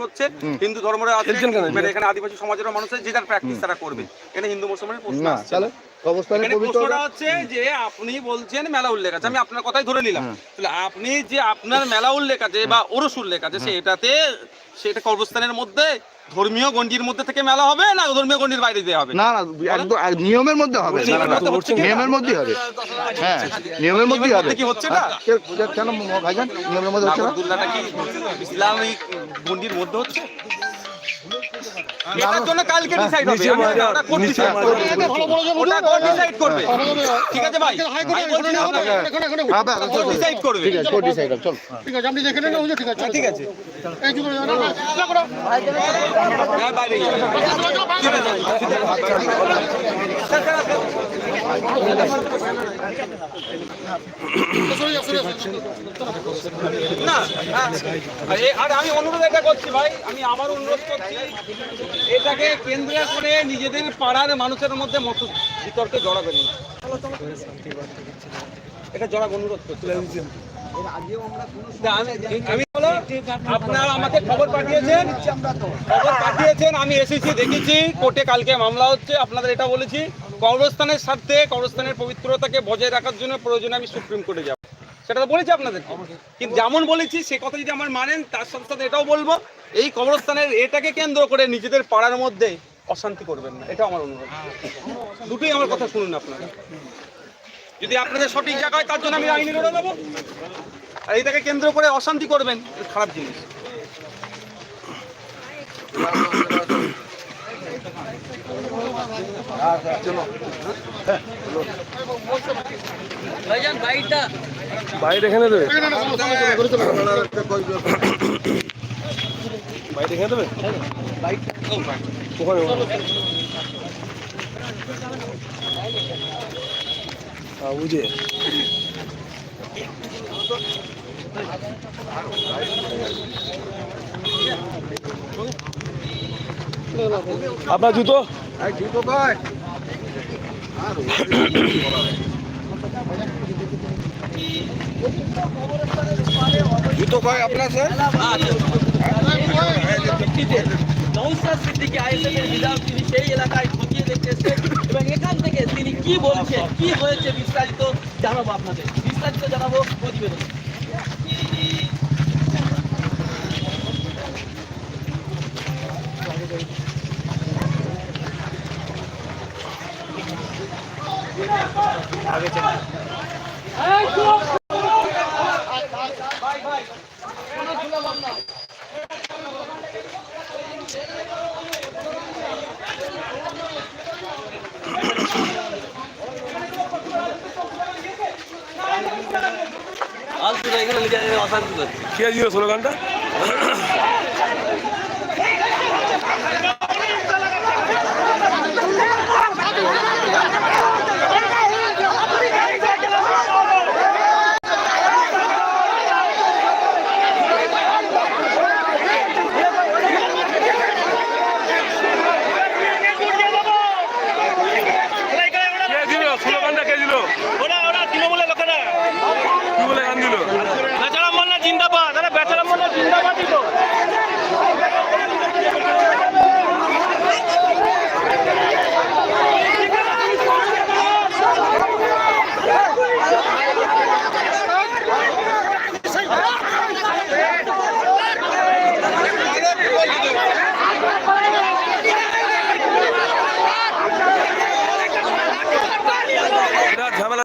করছে হিন্দু ধর্মরা আছে মানে এখানে আদিবাসী সমাজের মানুষ আছে যে যার প্র্যাকটিস তারা করবে। এখানে হিন্দু মুসলমানের প্রশ্ন আছে আসছে প্রশ্নটা হচ্ছে যে আপনি বলছেন মেলা উল্লেখ আছে আমি আপনার কথাই ধরে নিলাম। তাহলে আপনি যে আপনার মেলা উল্লেখ আছে বা ওরস উল্লেখ আছে সেটাতে সেটা কবরস্থানের মধ্যে ধর্মীয় গণ্ডির মধ্যে থেকে মেলা হবে না ধর্মীয় গণ্ডির বাইরে দিয়ে হবে? না না একদম নিয়মের মধ্যে হবে। নিয়মের মধ্যে হবে। হ্যাঁ নিয়মের মধ্যে হবে। কি হচ্ছে না? হ্যাঁ, কেন ভাইজান নিয়মের মধ্যে হচ্ছে না? ইসলামিক গণ্ডির মধ্যে হচ্ছে? এটার জন্য কালকে ডিসাইড হবে। আমি জানি না, ওটা কোর্ট ডিসাইড করবে। ওটা কোর্ট ডিসাইড করবে। ঠিক আছে ভাই? হ্যাঁ। ডিসাইড করবে। ঠিক আছে কোর্ট ডিসাইড চল। ঠিক আছে আপনি দেখে নেন ওই ঠিক আছে ঠিক আছে। এই না। হ্যাঁ বাইরে। না হ্যাঁ। আর আর আমি অনুরোধ এটা করছি ভাই। আমি আবার অনুরোধ করছি। এটাকে কেন্দ্র করে নিজেদের পাড়ার মানুষের মধ্যে মত বিতর্কে জড়াবেন না এটা জড়াব অনুরোধ করছি। আমাকে খবর পাঠিয়েছেন। পাঠিয়েছেন, আমি এসেছি, দেখেছি, কোর্টে কালকে মামলা হচ্ছে, আপনাদের এটা বলেছি। কবরস্থানের স্বার্থে, কবরস্থানের পবিত্রতাকে বজায় রাখার জন্য প্রয়োজনে আমি সুপ্রিম কোর্টে যাব। সেটা তো বলেছি আপনাদের কিন্তু যেমন বলেছি সে কথা যদি আমার মানেন তার সাথে সাথে এটাও বলব এই কবরস্থানের এটাকে কেন্দ্র করে নিজেদের পাড়ার মধ্যে অশান্তি করবেন না। এটা আমার অনুরোধ। দুটোই আমার কথা শুনুন আপনারা। যদি আপনাদের সঠিক জায়গায় হয় তার জন্য আমি আইনি লড়ে দেবো আর এটাকে কেন্দ্র করে অশান্তি করবেন খারাপ জিনিস। বাইরে এখানে দেবে না, না, সামনে, সামনে চলো, ঘুরে চলো। বাইরে এখানে দেবে ওখানে হ্যাঁ বুঝে আপনার জুতো জুতো কয় আপনার স্যার বিধায়ক তিনি সেই এলাকায় খতিয়ে দেখতে এবং এখান থেকে তিনি কি বলছেন কি হয়েছে বিস্তারিত জানাব আপনাদের বিস্তারিত জানাব প্রতিবেদন আজ পুরো এখানে লিখে অশান্তি করছে কে দিল স্লোগানটা কে দিল স্লোগানটা কে দিল ওরা ওরা তৃণমূলের লোকেরা কি বলে গান দিল বেচারা মোল্লা জিন্দাবাদ আরে বেচারা মোল্লা জিন্দাবাদই তো এটা ঝামেলা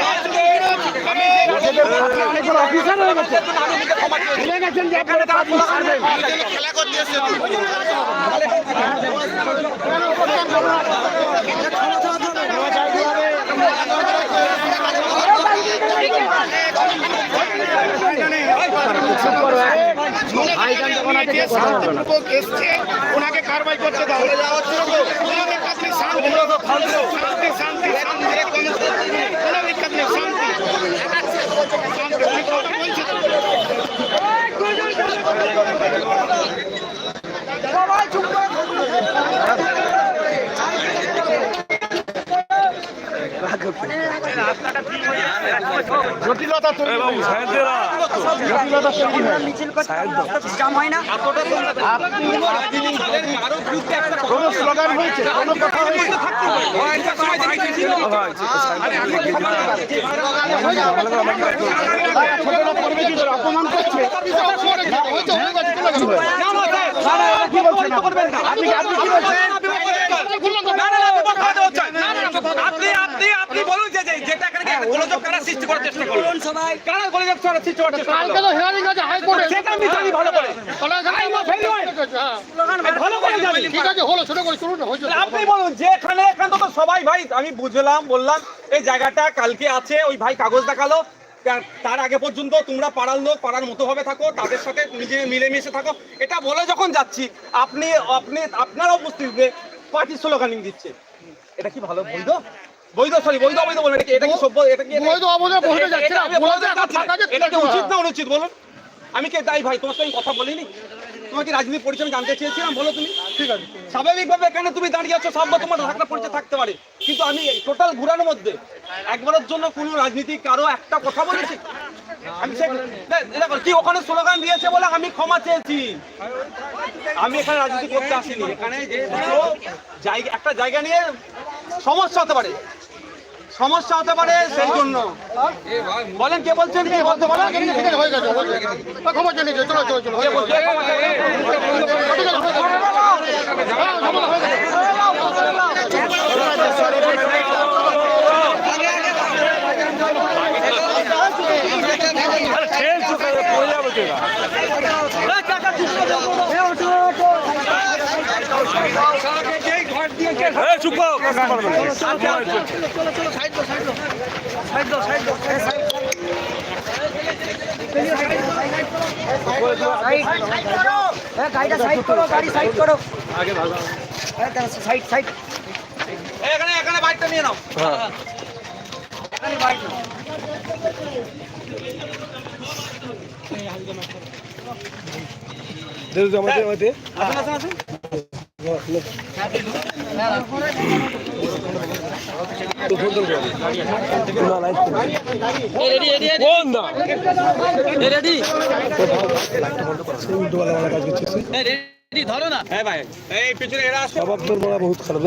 কাজ করতে তো আমাদের কাজ করতে তো একা ধর্ণা দিচ্ছে আইন শৃঙ্খলা অফিসার গেছে আমি নিজে ক্ষমা চেয়েছি। এখানে তারা স্লোগান দিয়ে ওনাকে কারবাই করতে দাও শান্তি। শান্তি শান্তি শান্তি। কোনো চুপ নেই কোনো স্লোগান হয়েছে কোনো কথা হয়েছে অপমান করছে হয়ে আপনি কি বলছেন না, না, না, বিপদ ঘটাতে হচ্ছে। না, না, না, আপনি আপনি আপনি বলুন যে যে- যেটা এখানে একটা গোলযোগ কারা সৃষ্টি করার চেষ্টা করুন কারা গোলযোগ করার সৃষ্টি করার চেষ্টা কালকে তো হিয়ারিং আছে হাইকোর্টে সেটা আমি জানি ভালো করে। তাহলে এখানে I know very well. আমি ভালো করে জানি। ঠিক আছে হলো ছোট করে শুরু হয়েছে আপনি বলুন যে এখানে এখানে তো সবাই ভাই আমি বুঝলাম বললাম এই জায়গাটা কালকে আছে ওই ভাই কাগজ দেখাল। তার- আগে পর্যন্ত তোমরা পাড়ার লোক পাড়ার মতো ভাবে থাকো তাদের সাথে নিজে মিলেমিশে থাকো এটা বলে যখন যাচ্ছি আপনি আপনি আপনারা উপস্থিত পার্টি স্লোগানিং দিচ্ছে। এটা কি ভালো বৈধ? বৈধ সরি বৈধ অবৈধ বলুন এটা কি সভ্য এটা কি বৈধ অবৈধ বলতে যাচ্ছে না, বলতে। এটা উচিত না অনুচিত বলুন? আমি কে তাই ভাই? তোমার সাথে আমি কথা বলিনি। তোমার কি রাজনীতি পরিচয় আমি জানতে চেয়েছিলাম বলো তুমি। ঠিক আছে। স্বাভাবিকভাবে এখানে তুমি দাঁড়িয়ে আছো সব তোমার ঢাকনা পরিচয় থাকতে পারে। কিন্তু আমি টোটাল ঘুরানোর মধ্যে একবারের জন্য কোনো রাজনীতি কারও একটা কথা বলেছি? আমি দেখো কি ওখানে স্লোগান দিয়েছে বলে আমি ক্ষমা চেয়েছি? আমি এখানে রাজনীতি করতে আসিনি। এখানে যে একটা জায়গা নিয়ে সমস্যা হতে পারে। সমস্যা হতে পারে সেই জন্য। বলেন কে বলছেন? কে বলতে বলেন ক্ষমা নিয়েছে চলো চলো চলো হয়ে গাড়িটা সাইড করো গাড়ি সাইড করো। Side side. এখানে এখানে বাইকটা নিয়ে নাও। আসুন আসুন আসুন রেডি রেডি কোন না রেডি রেডি ধরো না। হ্যাঁ ভাই। এই পিছনে এরা আসছে। বহুত খারাপ